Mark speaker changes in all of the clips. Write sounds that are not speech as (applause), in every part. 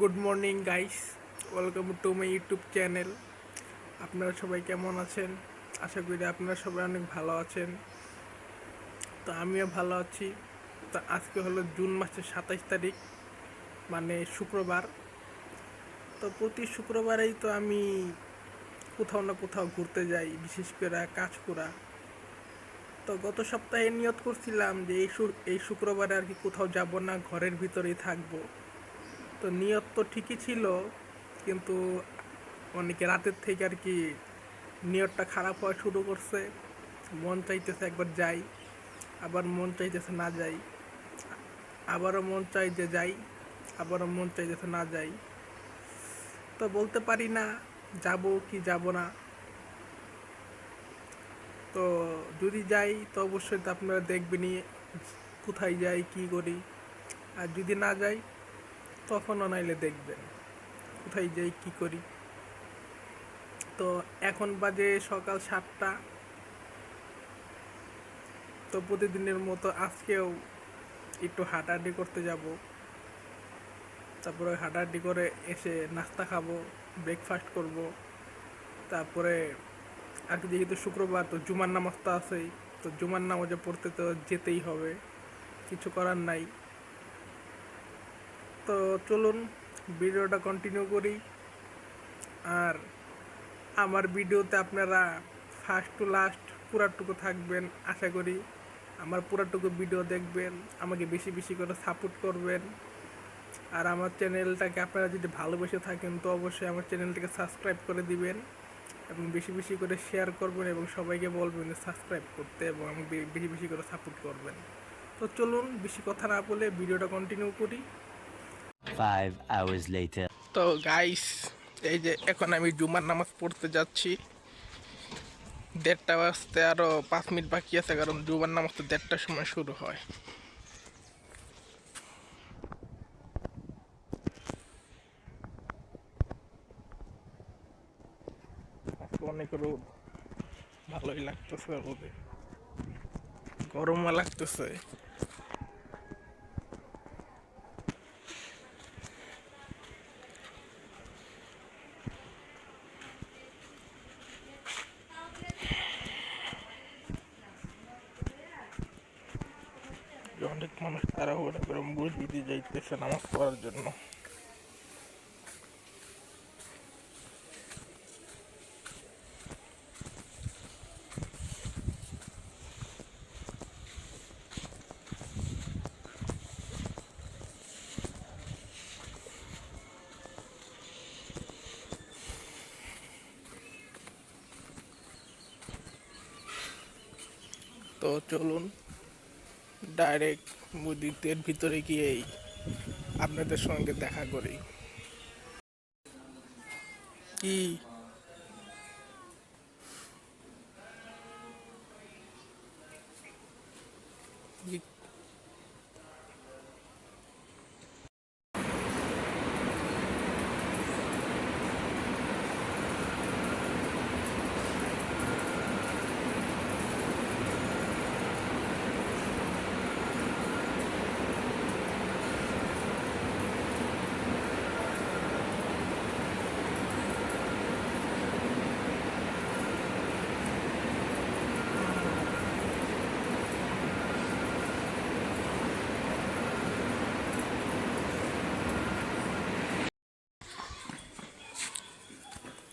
Speaker 1: Good morning guys welcome to my YouTube channel আপনারা সবাই কেমন আছেন? আশা করি আপনারা সবাই অনেক ভালো আছেন। তো আমিও ভালো আছি। তো আজকে হলো জুন মাসের সাতাইশ তারিখ মানে শুক্রবার। তো প্রতি শুক্রবারেই তো আমি কোথাও না কোথাও ঘুরতে যাই, বিশেষ করে কাজ করা তো গত সপ্তাহে নিয়ত করছিলাম যে এই এই শুক্রবারে আর কি কোথাও যাব না, ঘরের ভিতরেই থাকব। তো নিয়ত তো ঠিকই ছিল, কিন্তু অনেকে রাতের থেকে আর কি নিয়তটা খারাপ হওয়া শুরু করছে। মন চাইতেছে একবার যাই, আবার মন চাইতেছে না যাই, আবারও মন চাই যে যাই, আবারও মন চাইতেছে না যাই। তো বলতে পারি না, যাব কি যাব না। তো যদি যাই, তো অবশ্যই তো আপনারা দেখবেনই কোথায় যাই, কি করি। আর যদি না যাই তখনও নাইলে দেখবেন, কোথায় যাই, কি করি। তো এখন বাজে সকাল সাতটা। তো প্রতিদিনের মতো আজকেও একটু হাঁটাহাঁটি করতে যাব। তারপরে হাঁটাহাঁটি করে এসে নাস্তা খাব ব্রেকফাস্ট করব। তারপরে আর যেহেতু শুক্রবার, তো জুমার নামাজ তো আছেই। তো জুমার নামাজে পড়তে তো যেতেই হবে। কিছু করার নাই। তো চলুন ভিডিওটা কন্টিনিউ করি। আর আমার ভিডিওতে আপনারা ফার্স্ট টু লাস্ট পুরাটুকু থাকবেন, আশা করি আমার পুরাটুকু ভিডিও দেখবেন, আমাকে বেশি বেশি করে সাপোর্ট করবেন। আর আমার চ্যানেলটাকে আপনারা যদি ভালোবেসে থাকেন, তো অবশ্যই আমার চ্যানেলটাকে সাবস্ক্রাইব করে দিবেন এবং বেশি বেশি করে শেয়ার করবেন এবং সবাইকে বলবেন সাবস্ক্রাইব করতে এবং আমাকে বেশি বেশি করে সাপোর্ট করবেন। তো চলুন, বেশি কথা না বলে ভিডিওটা কন্টিনিউ করি।
Speaker 2: Five hours later.
Speaker 1: তো গাইস এই যে এখন আমি জুমার নামাজ পড়তে যাচ্ছি। দেড়টা বাজতে আরও পাঁচ মিনিট বাকি আছে, কারণ জুমার নামাজ তো দেড়টার সময় শুরু হয়। অনেক রোদ। ভালোই লাগতেছে রোদে। গরমও লাগতেছে অনেক মানুষ তাড়াহুড়া করে মসজিদে যাইতেছে নামাজ পড়ার জন্য। তো চলুন। ডাইরেক্ট মুদিতের ভিতরে গিয়েই আপনাদের সঙ্গে দেখা করি। কি কি-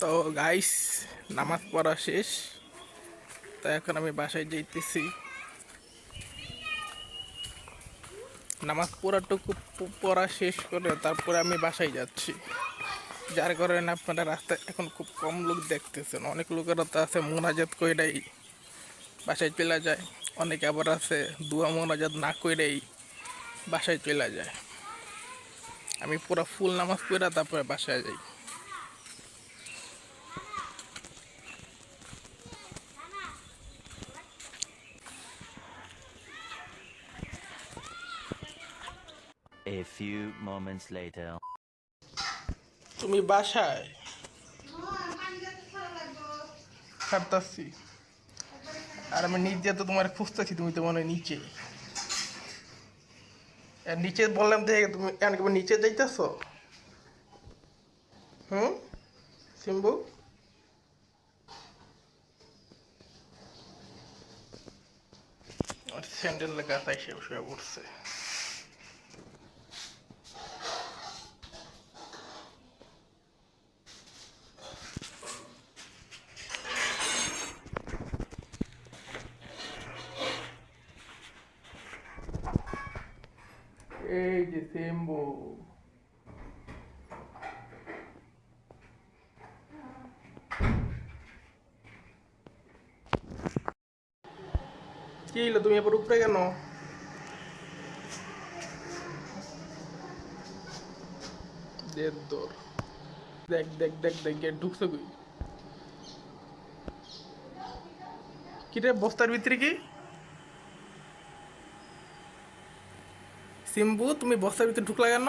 Speaker 1: তো গাইস নামাজ পড়া শেষ। তো এখন আমি বাসায় যাইতেছি। নামাজ পড়াটুকু পড়া শেষ করে তারপরে আমি বাসায় যাচ্ছি। যার কারণে আপনারা রাস্তায় এখন খুব কম লোক দেখতেছেন। অনেক লোকেরা তো আছে মোনাজাত কইরাই বাসায় চলে যায়। অনেকে আবার আছে দুয়া মোনাজাত না কইরাই বাসায় চলে যায়। আমি পুরো ফুল নামাজ পড়া তারপরে বাসায় যাই।
Speaker 2: A few moments later.
Speaker 1: তুমি বাসায়? ছাড়তাছি। আর আমি নিচে তো তোমার খুঁজতেছি, তুমি তো মনে হয় নিচে। নিচে বললাম দেখে তুমি এখন কি নিচে যাইতেছো? হুম? সিম্বু? স্যান্ডেল লেখা তাই সে শুয়ে সিম্বু কি হইল? তুমি এবার উপরে কেন? দেড় দৌড় দেখ দেখ দেখ দেখ গেট ঢুকছে কই? কিরে বস্তার ভিতরে কি? সিম্বু, তুমি বস্তার ভিতরে ঢুকলা কেন?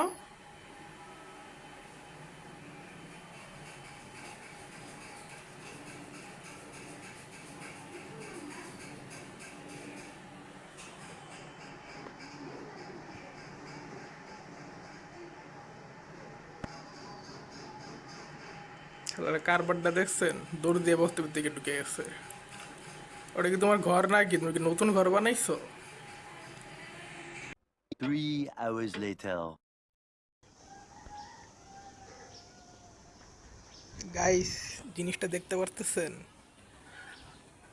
Speaker 1: কারবারটা দেখছেন? দৌড় দিয়ে বস্তার দিকে ঢুকে গেছে। ওটা কি তোমার ঘর না কি তুমি কি নতুন ঘর বানাইছো?
Speaker 2: Three hours later.
Speaker 1: গাইস জিনিসটা দেখতে পারতেছেন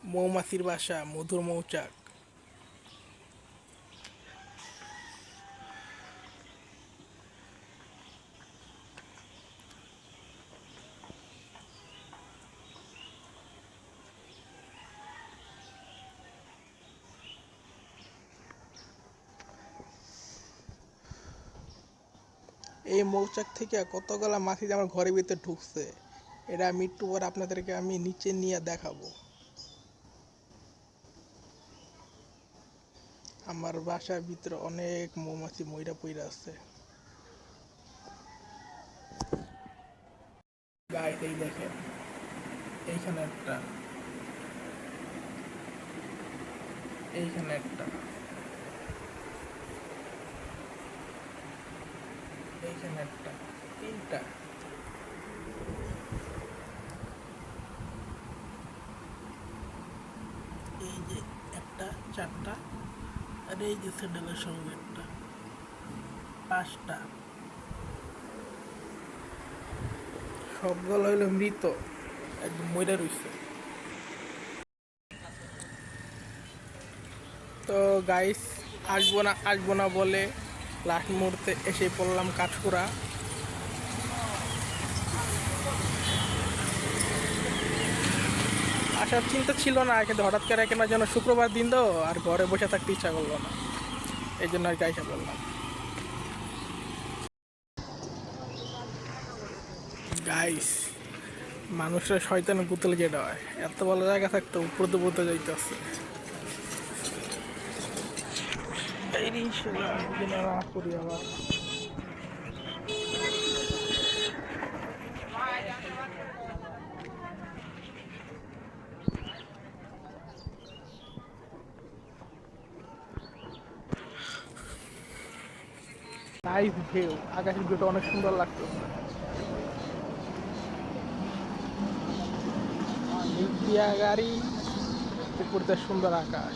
Speaker 1: মৌমাছির বাসা মধুর মৌচাক এই মৌচাক থেকে কতগুলা মাছি আমার ঘরের ভিতরে ঢুকছে, এটা মৃত্যু পর আপনাদেরকে আমি নিচে নিয়ে দেখাবো। আমার বাসার ভিতরে অনেক মৌমাছি ময়রা পইরা আছে। এই দেখেন, এইখানে একটা এইখানে একটা। এইখানে একটা, তিনটা। এই যে একটা, চারটা, আর এই যে স্যান্ডেলের সঙ্গে একটা, পাঁচটা। সবগুলো হইল মৃত, একদম মরে রইছে। তো গাইস আসব না আসব না বলে লাস্ট মুহূর্তে এসে পড়লাম কাঠকুড়া। আসার চিন্তা ছিল না, কিন্তু হঠাৎ করে কেনার জন্য শুক্রবার দিন তো, আর ঘরে বসে থাকতে ইচ্ছা করল না। এই জন্য আর কি আইসা বললাম গাইস মানুষের শয়তান পুতুল যেটা হয়। এত ভালো জায়গা থাকতো উপর তো বলতে যাইতেছে। রিসেলা না করি আবার নাইস ঢেউ আকাশের ভিউটা অনেক সুন্দর লাগতো গাড়ি, উপরতে সুন্দর আকাশ।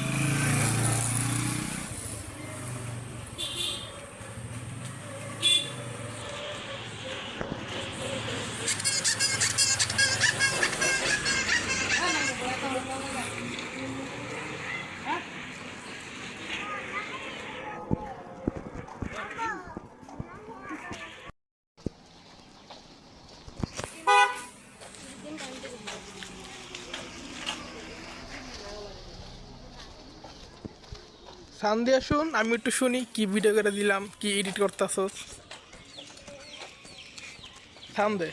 Speaker 1: সান দিয়ে শুন আমি একটু শুনি কি ভিডিও করে দিলাম, কি এডিট করতেছস সান দে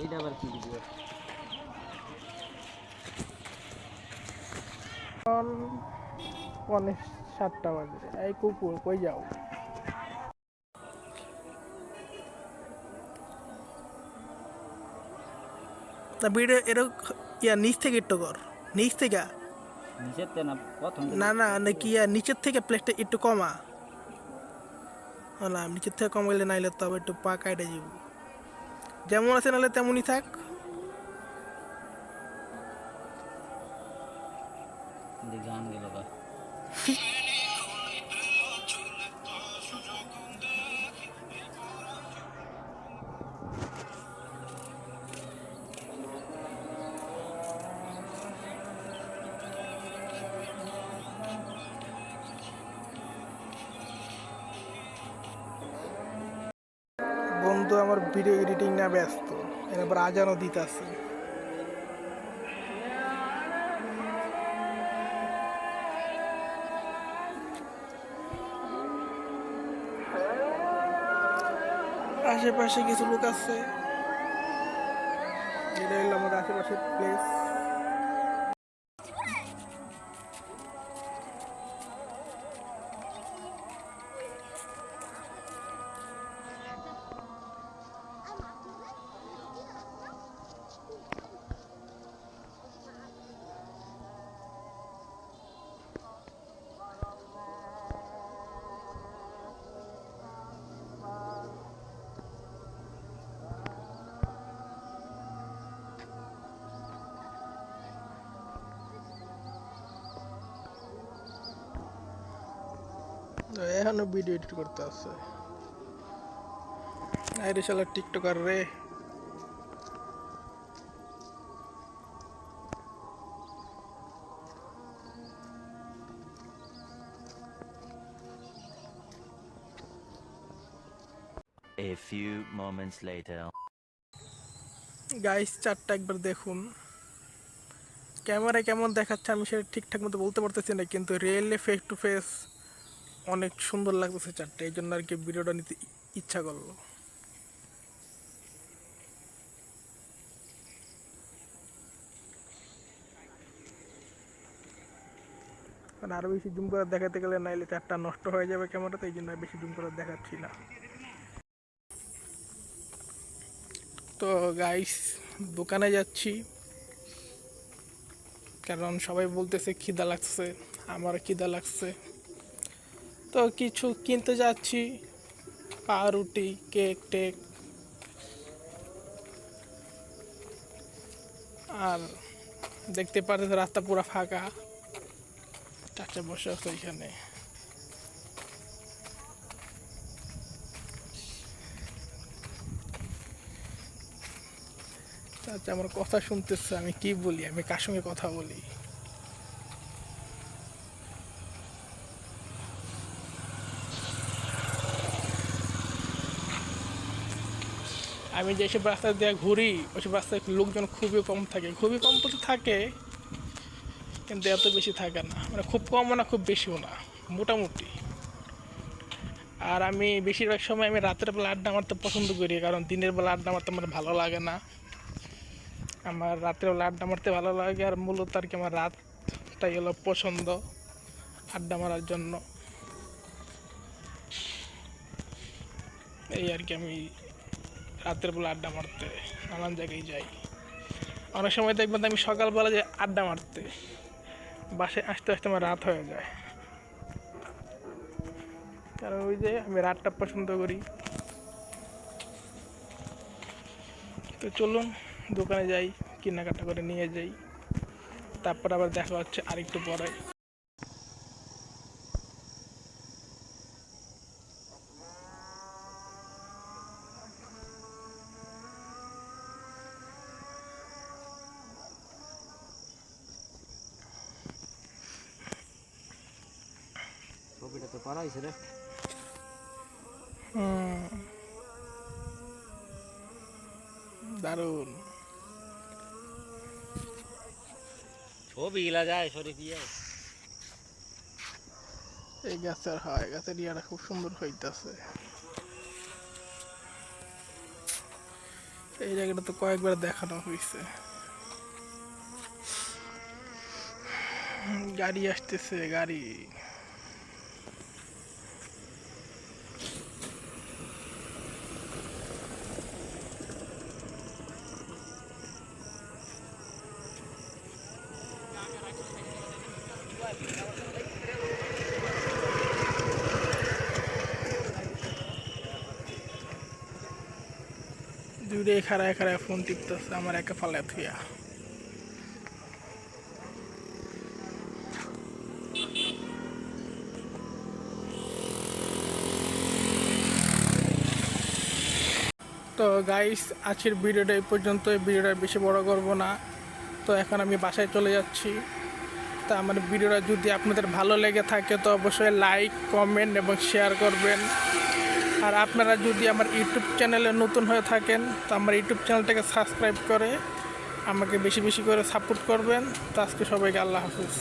Speaker 3: এইটা আবার কি ভিডিও
Speaker 1: এখন পনে সাতটা বাজে। এই কুকুর, কই যাও? না ভিডিও এরকম ইয়া নিচ থেকে একটু কর। নিচ থেকে?
Speaker 3: না প্রথম
Speaker 1: না না নাকি ইয়া নিচের থেকে প্লেটটা একটু কমা। না নিচের থেকে কমাইলে নাইলে তবে একটু পা কাটে যাব। যেমন আছে নাহলে তেমনই থাক।
Speaker 3: গান গেল (laughs)
Speaker 1: আজানও দিতেছে। আশেপাশে কিছু লোক আছে। এটা হলো আমার আশেপাশে প্লেস এখনও ভিডিও এডিট করতে আছে। আরে শালা টিকটকার রে।
Speaker 2: A few moments later.
Speaker 1: Guys চারটা একবার দেখুন। ক্যামেরায় কেমন দেখাচ্ছে আমি সেটা ঠিকঠাক মতো বলতে পারতেছি না কিন্তু রিয়েলে ফেস টু ফেস অনেক সুন্দর লাগতেছে চারটে, এই জন্য আর কি ভিডিওটা নিতে ইচ্ছা করল। কারণ আরও বেশি জুম করে দেখাতে গেলে নাইলে চারটা নষ্ট হয়ে যাবে ক্যামেরাতে, এই জন্য বেশি জুম করে দেখাচ্ছি না। তো গাইস দোকানে যাচ্ছি। কারণ সবাই বলতেছে, খিদা লাগছে আমার খিদা লাগছে। তো কিছু কিনতে যাচ্ছি। পাউরুটি, কেক টেক। আর দেখতে পাচ্ছেন রাস্তা পুরো ফাঁকা। চাচা বসে আছে এখানে চাচা আমার কথা শুনতেছে, আমি কি বলি? আমি কার সঙ্গে কথা বলি? আমি যেসব রাস্তা দিয়ে ঘুরি ওইসব রাস্তায় লোকজন খুবই কম থাকে। খুবই কম তো থাকে, কিন্তু এত বেশি থাকে না। মানে খুব কমও না, খুব বেশিও না, মোটামুটি। আর আমি বেশিরভাগ সময় আমি রাতের বেলা আড্ডা মারতে পছন্দ করি, কারণ দিনের বেলা আড্ডা মারতে আমার ভালো লাগে না। আমার রাতের বেলা আড্ডা মারতে ভালো লাগে, আর মূলত আর কি আমার রাতটাই হলো পছন্দ আড্ডা মারার জন্য। এই আর কি আমি রাতের বেলা আড্ডা মারতে, নানান জায়গায় যাই। অনেক সময় দেখবেন আমি সকালবেলা যে আড্ডা মারতে বাসে আসতে আসতে আমার রাত হয়ে যায়। কারণ ওই যে আমি রাতটা পছন্দ করি। তো চলুন, দোকানে যাই, কেনাকাটা করে নিয়ে যাই। তারপর আবার দেখা হচ্ছে আরেকটু পরে।
Speaker 3: রে।
Speaker 1: দারুণ।
Speaker 3: ছবি গিলা যায় দিয়ে।
Speaker 1: এই গাছের হয় গাছের ইয়াটা খুব সুন্দর হইতাছে। এই জায়গাটা তো কয়েকবার দেখানো হয়েছে গাড়ি আসতেছে গাড়ি। দূরে খাড়ায় খাড়ায় ফোন টিপতেছে, আমার একা ফালে থুয়া তো গাইস আজকের ভিডিওটা এই পর্যন্ত এই ভিডিওটা বেশি বড় করব না। তো এখন আমি বাসায় চলে যাচ্ছি। তা আমার ভিডিওটা যদি আপনাদের ভালো লেগে থাকে, তো অবশ্যই লাইক কমেন্ট এবং শেয়ার করবেন। আর আপনারা যদি আমার ইউটিউব চ্যানেলে নতুন হয়ে থাকেন, তো আমার ইউটিউব চ্যানেলটাকে সাবস্ক্রাইব করে আমাকে বেশি বেশি করে সাপোর্ট করবেন। তো আজকে সবাইকে আল্লাহ হাফিজ।